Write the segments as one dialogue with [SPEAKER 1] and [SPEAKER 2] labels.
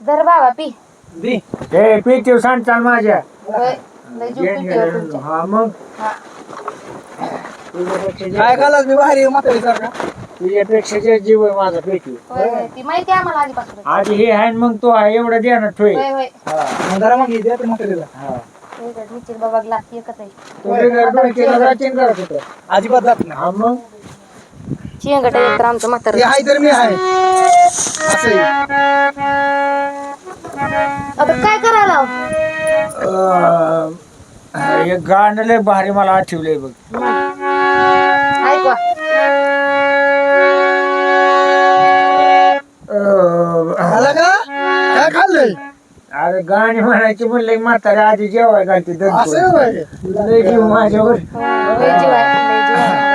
[SPEAKER 1] धर बाबा पी.
[SPEAKER 2] दे.
[SPEAKER 3] हे माझ्या.
[SPEAKER 1] होय लय जीव पिटीवर तुमच्या.
[SPEAKER 3] हा मग?
[SPEAKER 1] हा.
[SPEAKER 3] तुझ्यापेक्षा
[SPEAKER 2] काय मी भारी म्हातारी सारखा?
[SPEAKER 3] तुझ्यापेक्षा जे जीव आहे माझा पेटी.
[SPEAKER 1] होय होय ती माहिती आहे आम्हाला आधीपासून
[SPEAKER 3] आधी हे आहे मग तो आहे एवढं द्या ना ठोय.
[SPEAKER 1] होय होय.
[SPEAKER 2] मग जरा मग येते म्हातारीला
[SPEAKER 3] हा.
[SPEAKER 1] होय गं, निश्चित बाबा ग्लास एकच आहे.
[SPEAKER 3] तो बिगर डोक्याला जाचीन करत होता.
[SPEAKER 2] अजिबात जात नाही.
[SPEAKER 3] हा मग?
[SPEAKER 1] चिंगट आहे तर आमचं म्हातार
[SPEAKER 2] ते आहे तर मी आहे. असं.
[SPEAKER 1] आता काय करायला?
[SPEAKER 3] अं, हे गाणं लय भारी मला आठवलंय बघ.
[SPEAKER 1] ऐकवा.
[SPEAKER 3] अं,
[SPEAKER 2] आला का? काय खाल्लंय?
[SPEAKER 3] अरे गाणी म्हणायची म्हणले म्हातारे आधी जेवाय घालते
[SPEAKER 2] असं आहे
[SPEAKER 3] दणकून.
[SPEAKER 2] होय.
[SPEAKER 3] लय जीव माझ्यावर.
[SPEAKER 1] लय लय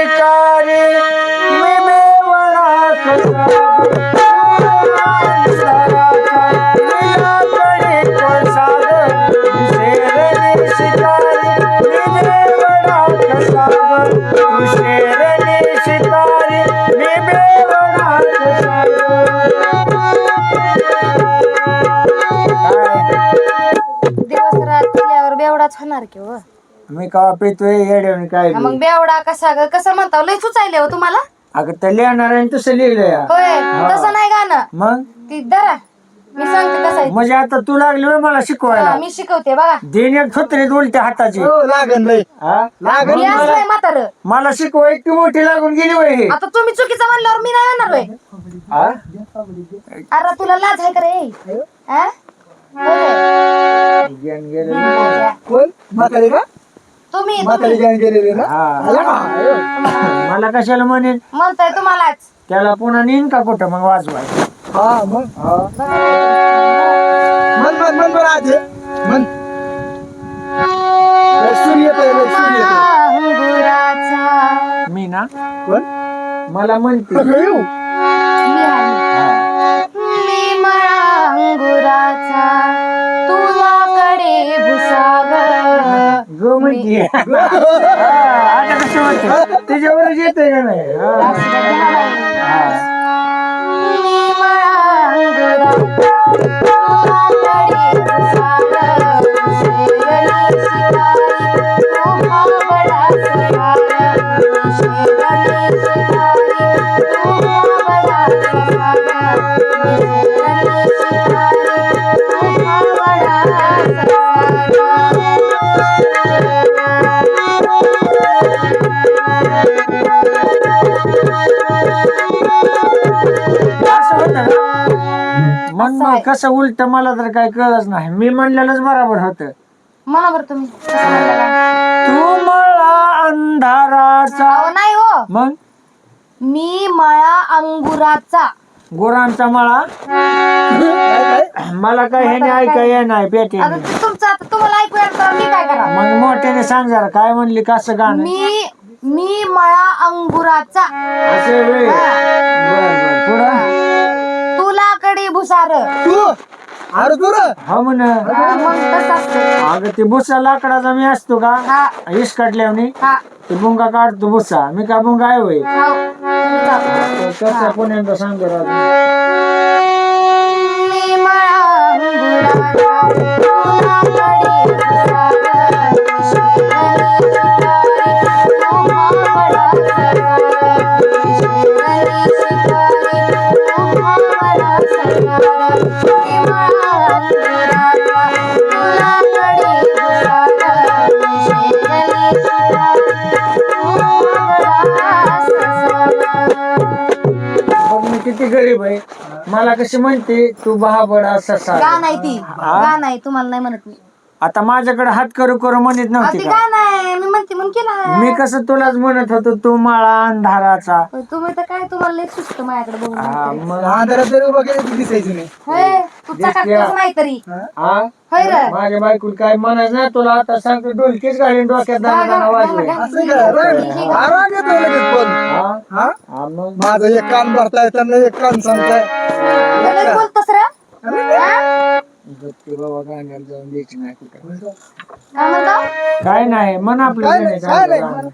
[SPEAKER 3] America. मी
[SPEAKER 1] का
[SPEAKER 3] पितोय येड्याने काय
[SPEAKER 1] हा, मग बेवडा कसा ग? कसं म्हणता? लय सुचायले हो तुम्हाला?
[SPEAKER 3] अगं त्या लिहिणाऱ्याने तसं लिहिलंय.
[SPEAKER 1] होय तसं नाही गाणं.
[SPEAKER 3] मग?
[SPEAKER 1] ती धरा मी सांगते कसं आहे
[SPEAKER 3] म्हणजे आता तू लागली होय मला
[SPEAKER 1] हा,
[SPEAKER 3] शिकवायला
[SPEAKER 1] मी शिकवते बघा.
[SPEAKER 3] दिन एक छत्रीत उलट्या हाताची.
[SPEAKER 2] हो लागन लय
[SPEAKER 3] हा?
[SPEAKER 1] म्हातार.
[SPEAKER 3] मला शिकवाय ती मोठी लागून गेली वय हे.
[SPEAKER 1] आता तुम्ही चुकीचं म्हणल्यावर मी नाही येणार होय.
[SPEAKER 3] हा?
[SPEAKER 1] अरे तुला लाज आहे का रे? हा? होय.
[SPEAKER 3] गेलं.
[SPEAKER 2] कोण? म्हातारी का?
[SPEAKER 1] तुम्ही
[SPEAKER 2] म्हातारी
[SPEAKER 1] तुम्ही
[SPEAKER 2] घेऊन गेलेली ना?
[SPEAKER 3] हा.
[SPEAKER 2] आला का?
[SPEAKER 3] मला कशाला म्हणेन?
[SPEAKER 1] म्हणताय तुम्हालाच.
[SPEAKER 3] त्याला पुन्हा नेईन का कुठं? मग वाजवाय.
[SPEAKER 2] हा मग? मन मन मन बरं आधी. मन लय सूर्य येतोय लय सूर्य येतोय.
[SPEAKER 1] अंगुराचा
[SPEAKER 3] मी ना?
[SPEAKER 2] कोण?
[SPEAKER 3] मला म्हणते.
[SPEAKER 2] येऊ.
[SPEAKER 1] मी आहे. मी मळा अंगुराचा
[SPEAKER 3] गो म्हणते आता कसं म्हणते त्याच्यावरच येतंय का नाही हा. मन मग कसं उलट मला तर काय कळलंच नाही. मी म्हणलेलंच बरोबर होत.
[SPEAKER 1] म्हणा बरं तुम्ही. कसं?
[SPEAKER 3] तू मला अंधाराचा.
[SPEAKER 1] अहो नाही हो.
[SPEAKER 3] मग?
[SPEAKER 1] मी मळा अंगुराचा.
[SPEAKER 3] गुरांचा मळा? मला काय ह्याने ऐका ये नाही
[SPEAKER 1] आता ते तुमचं आता तुम्हाला ऐकू येत तर मी काय करा
[SPEAKER 3] मग मोठ्याने सांग जरा काय म्हणली कसं गाणं?
[SPEAKER 1] मी मी मळा अंगुराचा.
[SPEAKER 3] असं वे बर बर.
[SPEAKER 2] तू? अरे तू रे?
[SPEAKER 3] हो म्हण.
[SPEAKER 1] मग तसं असतं?
[SPEAKER 3] अगं ते भुसा लाकडाचा मी असतो का?
[SPEAKER 1] हा.
[SPEAKER 3] इस काढल्याने
[SPEAKER 1] हा.
[SPEAKER 3] ते बुंगा काढतो भुसा मी का बुंगा आहे होय?
[SPEAKER 1] हाव. तुम्ही जा.
[SPEAKER 3] कसं पुण्यांदा सांग जरा गरीब आहे. मला कशी म्हणते तू बहाबडा ससा
[SPEAKER 1] गाणं आहे ती? गाणं आहे तुम्हाला नाही म्हणत मी.
[SPEAKER 3] आता माझ्याकडे हात करू करू म्हणत नव्हती
[SPEAKER 1] ती
[SPEAKER 3] का?
[SPEAKER 1] मी म्हणते म्हणून केला
[SPEAKER 3] मी कसं तुलाच म्हणत होतो तू माळा अंधाराचा.
[SPEAKER 1] तुम्ही तर काय तुम्हाला लय सुचतं माझ्याकडे बघून
[SPEAKER 3] हा,
[SPEAKER 1] म्हणते.
[SPEAKER 3] मग
[SPEAKER 2] आंध्रात जरी उभा केली ती दिसायची नाही.
[SPEAKER 1] होय तू चकाकतोच नाही तरी
[SPEAKER 3] हा?
[SPEAKER 1] होय रे.
[SPEAKER 3] माझ्या बायकोला काय म्हणायचं ना तुला आता सांगतो डोलकीच घालीन डोक्यात दाना दाना वाजवे
[SPEAKER 2] असं काय राग- हा, राग येतो लगेच पण.
[SPEAKER 3] हा?
[SPEAKER 2] हा?
[SPEAKER 3] हा मग?
[SPEAKER 2] माझं एक कान भरताय त्यांना एक कान सांगताय.
[SPEAKER 3] द्यायची नाही कुठं काय नाही मन आपलं
[SPEAKER 2] काय नाही,
[SPEAKER 3] गाणं
[SPEAKER 2] काय नाही.
[SPEAKER 3] गाणं.